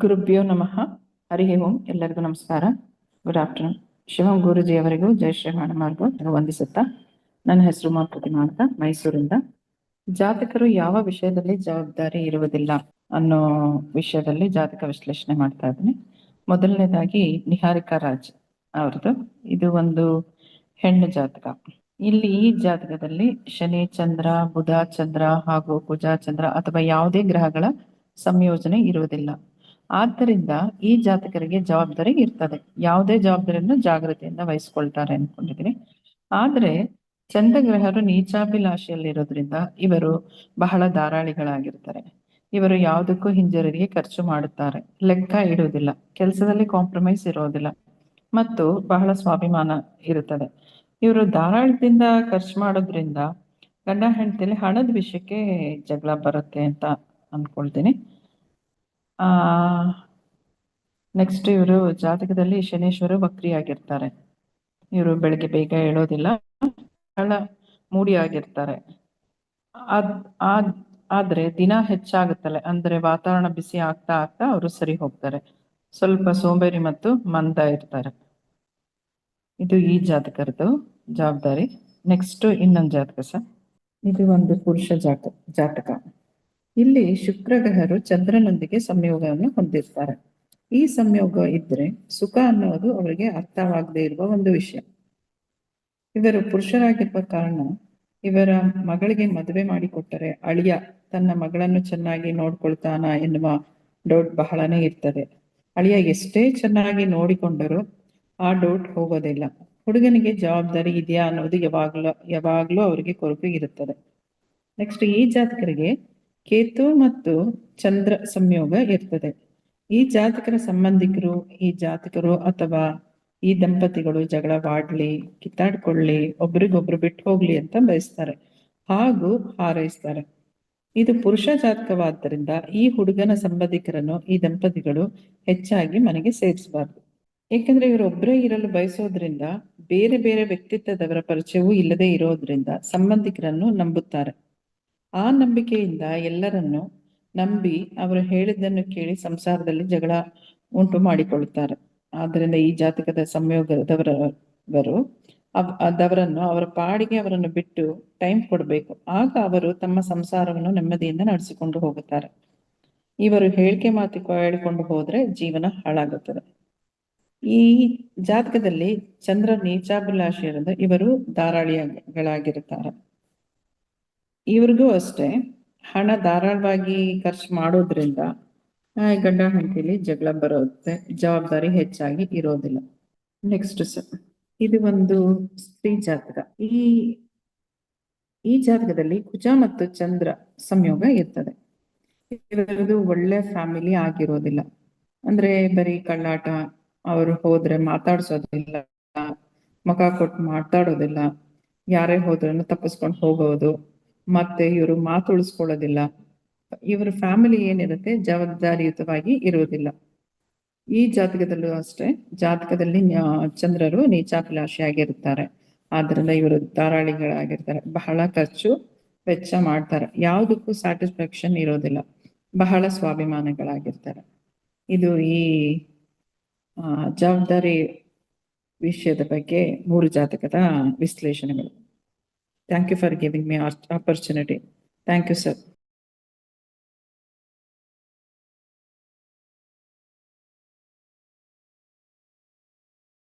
ಗುರುಭ್ಯೋ ನಮಃ. ಹರಿ ಓಂ. ಎಲ್ಲರಿಗೂ ನಮಸ್ಕಾರ. ಗುಡ್ ಆಫ್ಟರ್ನೂನ್ ಶಿವಂ ಗುರುಜಿಯವರಿಗೂ ಜಯ ಶ್ರೀ ಮಾರ್ಗ ವಂದಿಸುತ್ತಾ ನನ್ನ ಹೆಸರು ಮಾ ಪ್ರತಿಮಾ ಅಂತ ಮೈಸೂರಿಂದ. ಜಾತಕರು ಯಾವ ವಿಷಯದಲ್ಲಿ ಜವಾಬ್ದಾರಿ ಇರುವುದಿಲ್ಲ ಅನ್ನೋ ವಿಷಯದಲ್ಲಿ ಜಾತಕ ವಿಶ್ಲೇಷಣೆ ಮಾಡ್ತಾ ಇದ್ದೀನಿ. ಮೊದಲನೇದಾಗಿ ನಿಹಾರಿಕಾ ರಾಜ್ ಅವ್ರದ್ದು. ಇದು ಒಂದು ಹೆಣ್ಣು ಜಾತಕ. ಇಲ್ಲಿ ಈ ಜಾತಕದಲ್ಲಿ ಶನಿ, ಚಂದ್ರ, ಬುಧ, ಚಂದ್ರ ಹಾಗೂ ಕುಜಾ, ಚಂದ್ರ ಅಥವಾ ಯಾವುದೇ ಗ್ರಹಗಳ ಸಂಯೋಜನೆ ಇರುವುದಿಲ್ಲ. ಆದ್ದರಿಂದ ಈ ಜಾತಕರಿಗೆ ಜವಾಬ್ದಾರಿ ಇರ್ತದೆ. ಯಾವುದೇ ಜವಾಬ್ದಾರಿಯನ್ನು ಜಾಗೃತಿಯಿಂದ ವಹಿಸ್ಕೊಳ್ತಾರೆ ಅನ್ಕೊಂಡಿದ್ದೀನಿ ಆದ್ರೆ ಚಂದ್ರಗ್ರಹರು ನೀಚಾಭಿಲಾಷೆಯಲ್ಲಿರೋದ್ರಿಂದ ಇವರು ಬಹಳ ಧಾರಾಳಿಗಳಾಗಿರ್ತಾರೆ ಇವರು ಯಾವುದಕ್ಕೂ ಹಿಂಜರಿಗೆ ಖರ್ಚು ಮಾಡುತ್ತಾರೆ. ಲೆಕ್ಕ ಇಡುವುದಿಲ್ಲ. ಕೆಲಸದಲ್ಲಿ ಕಾಂಪ್ರಮೈಸ್ ಇರೋದಿಲ್ಲ. ಮತ್ತು ಬಹಳ ಸ್ವಾಭಿಮಾನ ಇರುತ್ತದೆ. ಇವರು ಧಾರಾಳದಿಂದ ಖರ್ಚು ಮಾಡೋದ್ರಿಂದ ಗಂಡ ಹೆಂಡತಿಯಲ್ಲಿ ಹಣದ ವಿಷಯಕ್ಕೆ ಜಗಳ ಬರುತ್ತೆ ಅಂತ ಅನ್ಕೊಳ್ತೀನಿ ಆ ನೆಕ್ಸ್ಟ್ ಇವರು ಜಾತಕದಲ್ಲಿ ಶನೇಶ್ವರ ವಕ್ರಿಯಾಗಿರ್ತಾರೆ. ಇವರು ಬೆಳಿಗ್ಗೆ ಬೇಗ ಹೇಳೋದಿಲ್ಲ ಬಹಳ ಮೂಡಿ ಆಗಿರ್ತಾರೆ. ಆದ್ರೆ ದಿನ ಹೆಚ್ಚಾಗುತ್ತಲ್ಲ ಅಂದ್ರೆ ವಾತಾವರಣ ಬಿಸಿ ಆಗ್ತಾ ಆಗ್ತಾ ಅವರು ಸರಿ ಹೋಗ್ತಾರೆ. ಸ್ವಲ್ಪ ಸೋಂಬೇರಿ ಮತ್ತು ಮಂದ ಇರ್ತಾರೆ. ಇದು ಈ ಜಾತಕರದು ಜವಾಬ್ದಾರಿ. ನೆಕ್ಸ್ಟ್ ಇನ್ನೊಂದು ಜಾತಕ ಸರ್. ಇದು ಒಂದು ಪುರುಷ ಜಾತ, ಜಾತಕ. ಇಲ್ಲಿ ಶುಕ್ರ ಗ್ರಹರು ಚಂದ್ರನೊಂದಿಗೆ ಸಂಯೋಗವನ್ನು ಹೊಂದಿರ್ತಾರೆ. ಈ ಸಂಯೋಗ ಇದ್ರೆ ಸುಖ ಅನ್ನೋದು ಅವರಿಗೆ ಅರ್ಥವಾಗದೇ ಇರುವ ಒಂದು ವಿಷಯ. ಇವರು ಪುರುಷರಾಗಿರುವ ಕಾರಣ ಇವರ ಮಗಳಿಗೆ ಮದುವೆ ಮಾಡಿಕೊಟ್ಟರೆ ಅಳಿಯ ತನ್ನ ಮಗಳನ್ನು ಚೆನ್ನಾಗಿ ನೋಡ್ಕೊಳ್ತಾನ ಎನ್ನುವ ಡೌಟ್ ಬಹಳನೇ ಇರ್ತದೆ. ಅಳಿಯ ಎಷ್ಟೇ ಚೆನ್ನಾಗಿ ನೋಡಿಕೊಂಡರೂ ಆ ಡೌಟ್ ಹೋಗೋದಿಲ್ಲ. ಹುಡುಗನಿಗೆ ಜವಾಬ್ದಾರಿ ಇದೆಯಾ ಅನ್ನೋದು ಯಾವಾಗ್ಲೂ ಯಾವಾಗ್ಲೂ ಅವರಿಗೆ ಕೊರತೆ ಇರುತ್ತದೆ. ನೆಕ್ಸ್ಟ್ ಈ ಜಾತಕರಿಗೆ ಕೇತು ಮತ್ತು ಚಂದ್ರ ಸಂಯೋಗ ಇರ್ತದೆ. ಈ ಜಾತಕರ ಸಂಬಂಧಿಕರು, ಈ ಜಾತಕರು ಅಥವಾ ಈ ದಂಪತಿಗಳು ಜಗಳವಾಡ್ಲಿ ಕಿತ್ತಾಡ್ಕೊಳ್ಳಿ, ಒಬ್ರಿಗೊಬ್ರು ಬಿಟ್ಟು ಹೋಗ್ಲಿ ಅಂತ ಬಯಸ್ತಾರೆ. ಹಾಗೂ ಹಾರೈಸ್ತಾರೆ. ಇದು ಪುರುಷ ಜಾತಕವಾದ್ದರಿಂದ ಈ ಹುಡುಗನ ಸಂಬಂಧಿಕರನ್ನು ಈ ದಂಪತಿಗಳು ಹೆಚ್ಚಾಗಿ ಮನೆಗೆ ಸೇರಿಸಬಾರ್ದು. ಏಕೆಂದ್ರೆ ಇವರೊಬ್ಬರೇ ಇರಲು ಬಯಸೋದ್ರಿಂದ ಬೇರೆ ಬೇರೆ ವ್ಯಕ್ತಿತ್ವದವರ ಪರಿಚಯವೂ ಇಲ್ಲದೆ ಇರೋದ್ರಿಂದ ಸಂಬಂಧಿಕರನ್ನು ನಂಬುತ್ತಾರೆ. ಆ ನಂಬಿಕೆಯಿಂದ ಎಲ್ಲರನ್ನು ನಂಬಿ ಅವರು ಹೇಳಿದ್ದನ್ನು ಕೇಳಿ ಸಂಸಾರದಲ್ಲಿ ಜಗಳ ಉಂಟು ಮಾಡಿಕೊಳ್ಳುತ್ತಾರೆ. ಆದ್ದರಿಂದ ಈ ಜಾತಕದ ಸಂಯೋಗದವರವರು ಅದವರನ್ನು ಅವರ ಪಾಡಿಗೆ ಅವರನ್ನು ಬಿಟ್ಟು ಟೈಮ್ ಕೊಡಬೇಕು. ಆಗ ಅವರು ತಮ್ಮ ಸಂಸಾರವನ್ನು ನೆಮ್ಮದಿಯಿಂದ ನಡೆಸಿಕೊಂಡು ಹೋಗುತ್ತಾರೆ. ಇವರು ಹೇಳಿಕೆ ಮಾತು ಹೇಳಿಕೊಂಡು ಹೋದ್ರೆ ಜೀವನ ಹಾಳಾಗುತ್ತದೆ. ಈ ಜಾತಕದಲ್ಲಿ ಚಂದ್ರ ನೀಚಾಭಿಲಾಷಿಯರಿಂದ ಇವರು ಧಾರಾಳಿಗಳಾಗಿರುತ್ತಾರೆ ಇವ್ರಿಗೂ ಅಷ್ಟೇ. ಹಣ ಧಾರಾಳವಾಗಿ ಖರ್ಚು ಮಾಡೋದ್ರಿಂದ ಗಂಡ ಹೆಂಡತಿಲಿ ಜಗಳ ಬರುತ್ತೆ. ಜವಾಬ್ದಾರಿ ಹೆಚ್ಚಾಗಿ ಇರೋದಿಲ್ಲ. ನೆಕ್ಸ್ಟ್ ಸರ್, ಇದು ಒಂದು ಸ್ತ್ರೀ ಜಾತಕ. ಈ ಈ ಜಾತಕದಲ್ಲಿ ಕುಜ ಮತ್ತು ಚಂದ್ರ ಸಂಯೋಗ ಇರ್ತದೆ. ಇವರದು ಒಳ್ಳೆ ಫ್ಯಾಮಿಲಿ ಆಗಿರೋದಿಲ್ಲ. ಅಂದ್ರೆ ಬರೀ ಕಳ್ಳಾಟ, ಅವರು ಹೋದ್ರೆ ಮಾತಾಡ್ಸೋದಿಲ್ಲ ಮುಖ ಕೊಟ್ಟು ಮಾತಾಡೋದಿಲ್ಲ, ಯಾರೇ ಹೋದ್ರೂ ತಪ್ಪಿಸ್ಕೊಂಡು ಹೋಗೋದು. ಮತ್ತೆ ಇವರು ಮಾತು ಉಳಿಸ್ಕೊಳ್ಳೋದಿಲ್ಲ ಇವರ ಫ್ಯಾಮಿಲಿ ಏನಿರುತ್ತೆ ಜವಾಬ್ದಾರಿಯುತವಾಗಿ ಇರುವುದಿಲ್ಲ. ಈ ಜಾತಕದಲ್ಲೂ ಅಷ್ಟೇ, ಜಾತಕದಲ್ಲಿ ಚಂದ್ರರು ನೀಚಾಭಿಲಾಷಿಯಾಗಿರುತ್ತಾರೆ. ಆದ್ರಿಂದ ಇವರು ಧಾರಾಳಿಗಳಾಗಿರ್ತಾರೆ ಬಹಳ ಖರ್ಚು ವೆಚ್ಚ ಮಾಡ್ತಾರೆ. ಯಾವುದಕ್ಕೂ ಸ್ಯಾಟಿಸ್ಫ್ಯಾಕ್ಷನ್ ಇರೋದಿಲ್ಲ. ಬಹಳ ಸ್ವಾಭಿಮಾನಗಳಾಗಿರ್ತಾರೆ. ಇದು ಈ ಜವಾಬ್ದಾರಿ ವಿಷಯದ ಬಗ್ಗೆ ಮೂರು ಜಾತಕದ ವಿಶ್ಲೇಷಣೆಗಳು. Thank you for giving me opportunity. Thank you, sir.